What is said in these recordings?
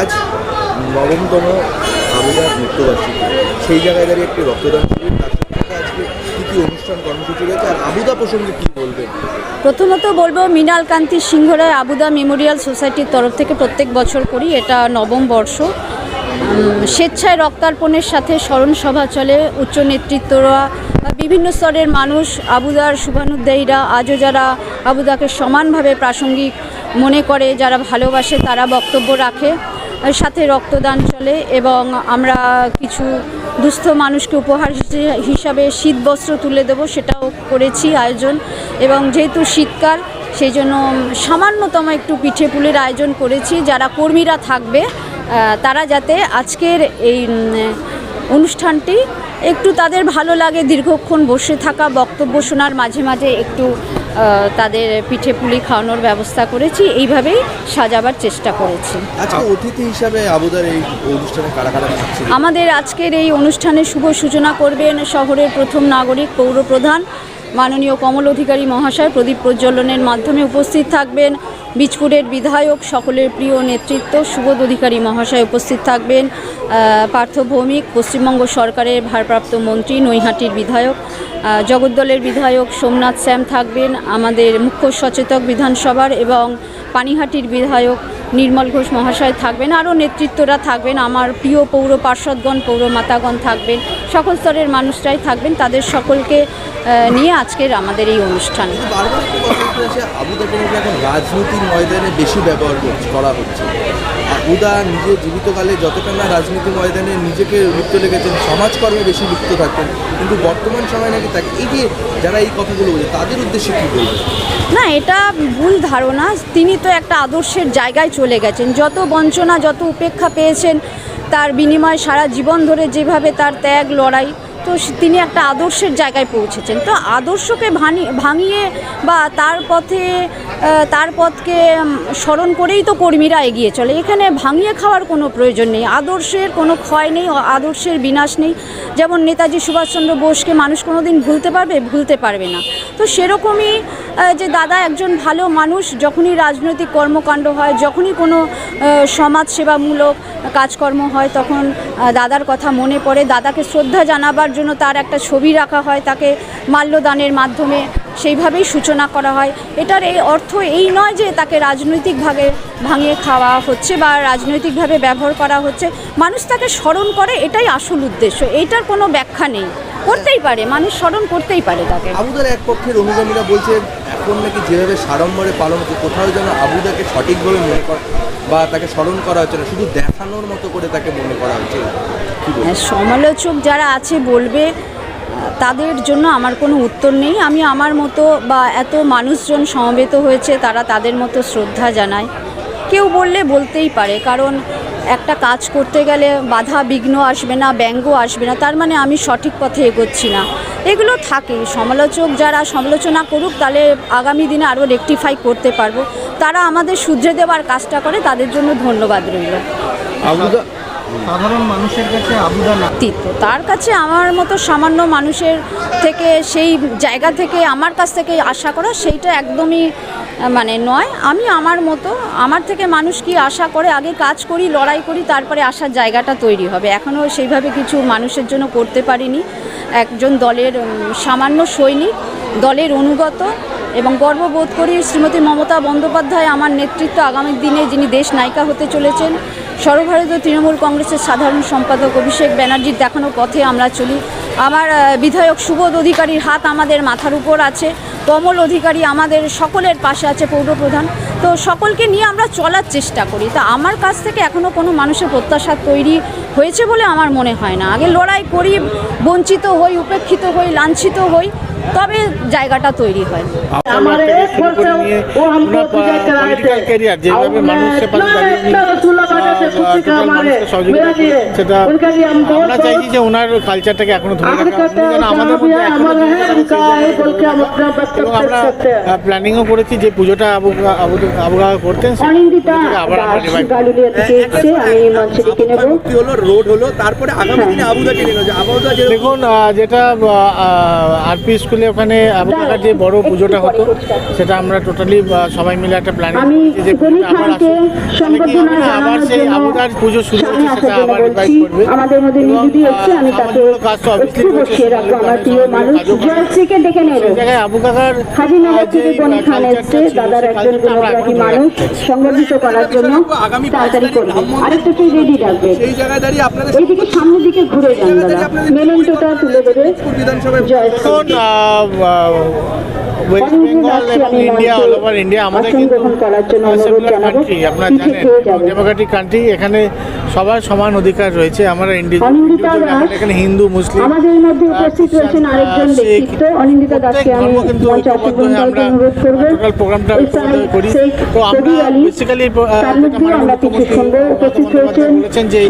আজ নবমতম আবেদন মৃত্যুবার্ষিকী সেই জায়গায় দাঁড়িয়ে একটি রক্তদান শিবির, তার সাথে আজকে কী কী অনুষ্ঠান কর্মসূচি রয়েছে। আর আবুদা প্রসঙ্গে কী বলবেন? প্রথমত বলব মৃণাল কান্তি সিংহরায় আবুদা মেমোরিয়াল সোসাইটির তরফ থেকে প্রত্যেক বছর করি। এটা নবম বর্ষ। স্বেচ্ছায় রক্তার্পণের সাথে স্মরণ সভা চলে। উচ্চ নেতৃত্বরা বিভিন্ন স্তরের মানুষ, আবুদার শুভানুদ্দায়ীরা আজও যারা আবুদাকে সমানভাবে প্রাসঙ্গিক মনে করে, যারা ভালোবাসে, তারা বক্তব্য রাখে। সাথে রক্তদান চলে এবং আমরা কিছু দুস্থ মানুষকে উপহার হিসে- হিসাবে শীত বস্ত্র তুলে দেব, সেটাও করেছি আয়োজন। এবং যেহেতু শীতকাল, সেই জন্য সামান্যতম একটু পিঠে পুলের আয়োজন করেছি। যারা কর্মীরা থাকবে তারা যাতে আজকের এই অনুষ্ঠানটি। একটু তাদের ভালো লাগে দীর্ঘক্ষণ বসে থাকা বক্তব্য শোনার মাঝে মাঝে একটু তাদের পিঠে পুলি খাওয়ানোর ব্যবস্থা করেছি। এইভাবেই সাজাবার চেষ্টা করেছি। অতিথি হিসাবে এই অনুষ্ঠানে কারা কারা আমাদের আজকের এই অনুষ্ঠানে শুভ সূচনা করবেন শহরের প্রথম নাগরিক পৌরপ্রধান মাননীয় কমল অধিকারী মহাশয় প্রদীপ প্রজ্বলনের মাধ্যমে উপস্থিত থাকবেন। বিচপুরের বিধায়ক সকলের প্রিয় নেতৃত্ব সুবোধ অধিকারী মহাশয় উপস্থিত থাকবেন। পার্থ ভৌমিক, পশ্চিমবঙ্গ সরকারের ভারপ্রাপ্ত মন্ত্রী, নৈহাটির বিধায়ক জগদ্দলের বিধায়ক সোমনাথ শ্যাম থাকবেন। আমাদের মুখ্য সচেতক বিধানসভার এবং পানিহাটির বিধায়ক নির্মল ঘোষ মহাশয় থাকবেন, আরও নেতৃত্বরা থাকবেন, আমার প্রিয় পৌর পার্ষদগণ পৌর মাতাগণ থাকবেন, সকল স্তরের মানুষরাই থাকবেন, তাদের সকলকে নিয়ে আজকের আমাদের এই অনুষ্ঠান। ময়দানে বেশি ব্যবহার করা হচ্ছে। আবুদা নিজে জীবিতকালে যতটা না রাজনীতি ময়দানে নিজেকে লিপ্ত লেগেছেন সমাজকর্মে বেশি লিপ্ত থাকতেন, কিন্তু বর্তমান সময় নাকি তাকে এই যে যারা এই কথাগুলো বলে তাদের উদ্দেশ্যে কী বলবেন? না, এটা ভুল ধারণা। তিনি তো একটা আদর্শের জায়গায় চলে গেছেন। যত বঞ্চনা, যত উপেক্ষা পেয়েছেন, তার বিনিময়ে সারা জীবন ধরে যেভাবে তার ত্যাগ, লড়াই, তো তিনি একটা আদর্শের জায়গায় পৌঁছেছেন। তো আদর্শকে ভাঙিয়ে বা তার পথে তার পথকে স্মরণ করেই তো কর্মীরা এগিয়ে চলে। এখানে ভাঙিয়ে খাওয়ার কোনো প্রয়োজন নেই। আদর্শের কোনো ক্ষয় নেই আদর্শের বিনাশ নেই। যেমন নেতাজি সুভাষচন্দ্র বোসকে মানুষ কোনো দিন ভুলতে পারবে ভুলতে পারবে না। তো সেরকমই যে দাদা একজন ভালো মানুষ, যখনই রাজনৈতিক কর্মকাণ্ড হয়, যখনই কোনো সমাজসেবামূলক কাজকর্ম হয়, তখন দাদার কথা মনে পড়ে। দাদাকে শ্রদ্ধা জানাবার জন্য তার একটা ছবি রাখা হয়, তাকে মাল্যদানের মাধ্যমে সেইভাবেই সূচনা করা হয়। এটার এই অর্থ এই নয় যে তাকে রাজনৈতিকভাবে ভাঙিয়ে খাওয়া হচ্ছে বা রাজনৈতিকভাবে ব্যবহার করা হচ্ছে। মানুষ তাকে স্মরণ করে এটাই আসল উদ্দেশ্য। এইটার কোনো ব্যাখ্যা নেই। করতেই পারে মানুষ স্মরণ করতেই পারে তাকে। আবুদার এক পক্ষের অনুগামীরা বলছে এখন নাকি যেভাবে সাড়ম্বরে পালন হচ্ছে কোথাও যেন আবুদাকে সঠিকভাবে মনে করা বা তাকে স্মরণ করা হচ্ছে না শুধু দেখানোর মতো করে তাকে মনে করা হচ্ছে? হ্যাঁ, সমালোচক যারা আছে বলবে তাদের জন্য আমার কোনো উত্তর নেই। আমি আমার মতো বা এত মানুষজন সমবেত হয়েছে তারা তাদের মতো শ্রদ্ধা জানায়। কেউ বললে বলতেই পারে, কারণ একটা কাজ করতে গেলে বাধা বিঘ্ন আসবে না, ব্যঙ্গ আসবে না, তার মানে আমি সঠিক পথে এগোচ্ছি না। এগুলো থাকে, সমালোচক যারা সমালোচনা করুক তাহলে আগামী দিনে আরও রেকটিফাই করতে পারব। তারা আমাদের শুধরে দেওয়ার কাজটা করে, তাদের জন্য ধন্যবাদ রইল। সাধারণ মানুষের কাছে তার কাছে আমার মতো সামান্য মানুষের থেকে, সেই জায়গা থেকে, আমার কাছ থেকে আশা করা সেইটা একদমই মানে নয়। আমি আমার মতো, আমার থেকে মানুষ কি আশা করে, আগে কাজ করি, লড়াই করি, তারপরে আসার জায়গাটা তৈরি হবে। এখনও সেইভাবে কিছু মানুষের জন্য করতে পারিনি। একজন দলের সামান্য সৈনিক, দলের অনুগত এবং গর্ববোধ করি শ্রীমতী মমতা বন্দ্যোপাধ্যায় আমার নেতৃত্ব আগামী দিনে যিনি দেশ নায়িকা হতে চলেছেন সর্বভারতীয় তৃণমূল কংগ্রেসের সাধারণ সম্পাদক অভিষেক ব্যানার্জির দেখানো পথে আমরা চলি। আমার বিধায়ক সুবোধ অধিকারীর হাত আমাদের মাথার উপর আছে। কমল অধিকারী আমাদের সকলের পাশে আছে পৌরপ্রধান তো সকলকে নিয়ে আমরা চলার চেষ্টা করি। তা আমার কাছ থেকে এখনও কোনো মানুষের প্রত্যাশা তৈরি হয়েছে বলে আমার মনে হয় না। আগে লড়াই করি বঞ্চিত হই উপেক্ষিত হই লাঞ্ছিত হই তবে জায়গাটা তৈরি হয়। আমার সেটা আমরা চাইছি যে ওনার কালচারটাকে এখনও ধরে রাখা। আমাদের মধ্যে আমরা প্ল্যানিংও করেছি যে পুজোটা আবু আবুগা করতেন আবার আমরা মুক্তি হলো রোড হলো তারপরে আগামী দিনে আবুদাকে নিয়ে আবুদা দেখুন যেটা আরপি স্কুলে ওখানে আবুকাকার যে বড় পুজোটা হতো সেটা আমরা টোটালি সবাই মিলে একটা প্ল্যানিং যে আবার পুজো শুরু হচ্ছে সেটা আবার করবে। আমাদের মধ্যে হচ্ছে আমি তাকে একটু বসিয়ে রাখব আমার প্রিয় সমাজমূলক মানুষ। ডেকে নেব। আবু কাকার হাজিনগর থেকে খান এসছে দাদার একজন গুণগ্রাহী। সংগঠিত করার জন্য তাড়াতাড়ি করবে। আরেকটা সেই রেডি রাখবে এইদিকে সামনের দিকে ঘুরে যান জায়গায় দাদা। দাঁড়িয়ে তুলে দেবে। বিধানসভায় জয়শ্রী ওয়েস্ট বেঙ্গল এবং ইন্ডিয়া অল ওভার ইন্ডিয়া আমাদের কিন্তু অনুরোধ কান্ট্রি আপনারা জানেন ডেমোক্রেটিক কান্ট্রি এখানে সবার সমান অধিকার রয়েছে। আমরা এখানে হিন্দু মুসলিম আমাদের মধ্যে উপস্থিত রয়েছেন আরেকজন ব্যক্তিত্ব। অনিন্দিতা দাসকে আমি কিন্তু অনুরোধ করব। প্রোগ্রামটা করি। তো আমরা বেসিক্যালি তার মধ্যেও আমরা কিছু শুনব উপস্থিত রয়েছেন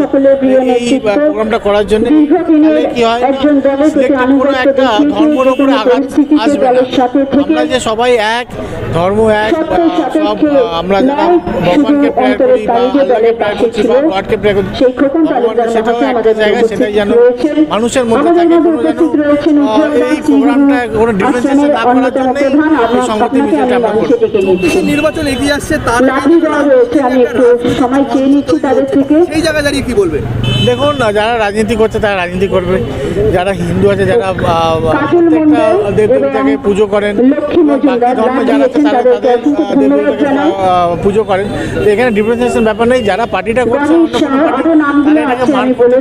সকলের প্রিয় এই নেতৃত্ব। প্রোগ্রামটা করার জন্য দীর্ঘদিনের কি হয় একজন দলের প্রতি আনুগত্য একটা ধর্মের উপরে যেকোনো আসবে না। দলের সাথে থেকে আমরা যে সবাই এক ধর্ম এক সব আমরা যারা ভগবানকে প্রেয়ার করি বা সেই খোকন তালুকদার মহাশয় আমাদের সেটাই যেন মানুষের মধ্যে থাকে উপস্থিত রয়েছেন এই দাস, প্রোগ্রামটা কোনো যিনি ডিফারেন্সিয়েশন না করার অন্যতম এই সংগতি আপনাকে আমরা করছি। ডেকে নিচ্ছি। যে নির্বাচন এগিয়ে আসছে তার লাঠি দেওয়া রয়েছে আমি একটু সময় চেয়ে নিচ্ছি তাদের থেকে। সেই জায়গায় দাঁড়িয়ে কি বলবেন? দেখুন যারা রাজনীতি করছে তারা রাজনীতি করবে। যারা হিন্দু আছে যারা মণ্ডল পুজো করেন ধর্মে যারা আছে তারা তাদের। আহ, পুজো করেন। এখানে ডিফারেন্সিয়েশন ব্যাপার নেই যারা পার্টিটা করছে অন্য কোনো তারা এটাকে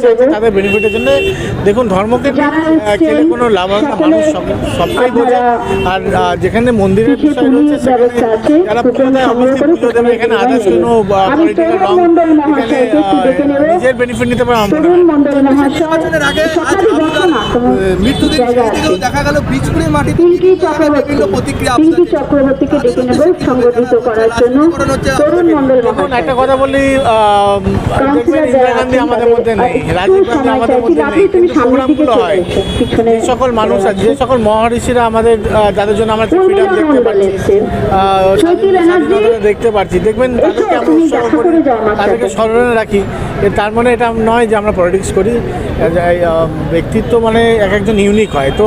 চাইছে তাদের বেনিফিটের জন্য। দেখুন ধর্মকে খেলে কোনো লাভ হবে না মানুষ সবটাই বোঝে। আর যেখানে মন্দিরের বিষয় রয়েছে সেখানে যারা পুজোতে অবশ্যই পুজো দেবে। এখানে আদার্স। কোনো পলিটিক্যাল রং এখানে। নিজের বেনিফিট নিতে পারে আমার। হয় নির্বাচনের আগে মৃত্যুদিন সেই দেখা গেল মাটিতে বিভিন্ন প্রতিক্রিয়া চক্রবর্তীকে ডেকে নেব সংগঠিত করার জন্য। তরুণ মণ্ডল একটা কথা বলি দেখবেন ইন্দিরা গান্ধী আমাদের মধ্যে নেই রাজীব গান্ধী আমাদের মধ্যে নেই কিন্তু প্রোগ্রামগুলো হয় যে সকল মানুষ আছে যে সকল মহারিষিরা আমাদের যাদের জন্য আমরা ফ্রিডম দেখতে পাচ্ছি। দেখতে পাচ্ছি। দেখবেন তাদেরকে আমরা করি স্মরণে রাখি। তার মানে এটা নয় যে আমরা পলিটিক্স করি ব্যক্তিত্ব মানে এক একজন ইউনিক হয়। তো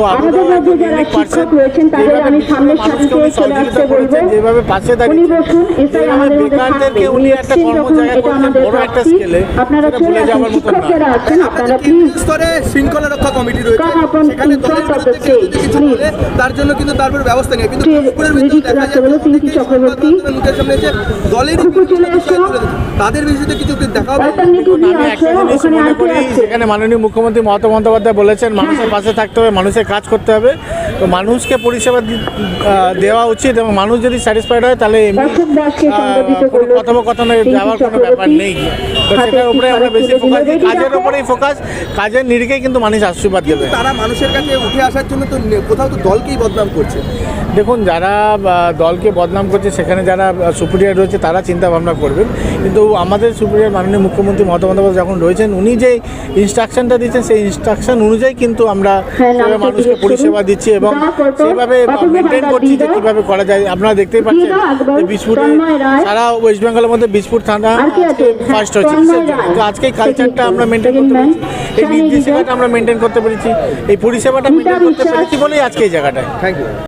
যেভাবে পাশে দাঁড়িয়ে উনি একটা কর্মজায়গা করছেন বড় একটা স্কেলে ভুলে যাওয়ার স্তরে শৃঙ্খলা রক্ষা কমিটি রয়েছে সেখানে কিছু. তার জন্য কিন্তু তারপর ব্যবস্থা নেই। কিন্তু দলের। তাদের বিরুদ্ধে কিছু দেখা হবে আমি একটা জিনিস মনে করি। আছে? মাননীয় মুখ্যমন্ত্রী মমতা বন্দ্যোপাধ্যায় বলেছেন মানুষের পাশে থাকতে হবে মানুষের কাজ করতে হবে। তো মানুষকে পরিষেবা দেওয়া উচিত এবং মানুষ যদি স্যাটিসফাইড হয় তাহলে কোনো কথোপকথনে যাওয়ার কোনো ব্যাপার নেই। তো সেটার উপরে আমরা বেশি ফোকাস দিই কাজের উপরেই ফোকাস কাজের নিরিখেই কিন্তু মানুষ আশীর্বাদ দেবে। তারা মানুষের কাছে উঠে আসার জন্য তো কোথাও তো দলকেই বদনাম করছে। দেখুন যারা দলকে বদনাম করছে সেখানে যারা সুপিরিয়ার রয়েছে তারা চিন্তা ভাবনা করবেন কিন্তু আমাদের সুপিরিয়ার মাননীয় মুখ্যমন্ত্রী মমতা বন্দ্যোপাধ্যায় যখন রয়েছেন উনি যে ইনস্ট্রাকশনটা দিচ্ছেন সেই ইনস্ট্রাকশন অনুযায়ী কিন্তু আমরা হ্যাঁ, মানুষকে পরিষেবা দিচ্ছি এবং? সেইভাবে মেনটেন করছি যে কীভাবে করা যায় আপনারা দেখতেই পাচ্ছেন। যে বিশপুরে সারা ওয়েস্ট বেঙ্গলের মধ্যে বিশপুর থানা ফার্স্ট হচ্ছে। তো আজকে কালচারটা আমরা মেনটেন করতে পেরেছি এই Shani নির্দেশিকাটা আমরা মেনটেন করতে পেরেছি এই পরিষেবাটা মেনটেন করতে। পেরেছি বলেই আজকে এই জায়গাটায় থ্যাংক ইউ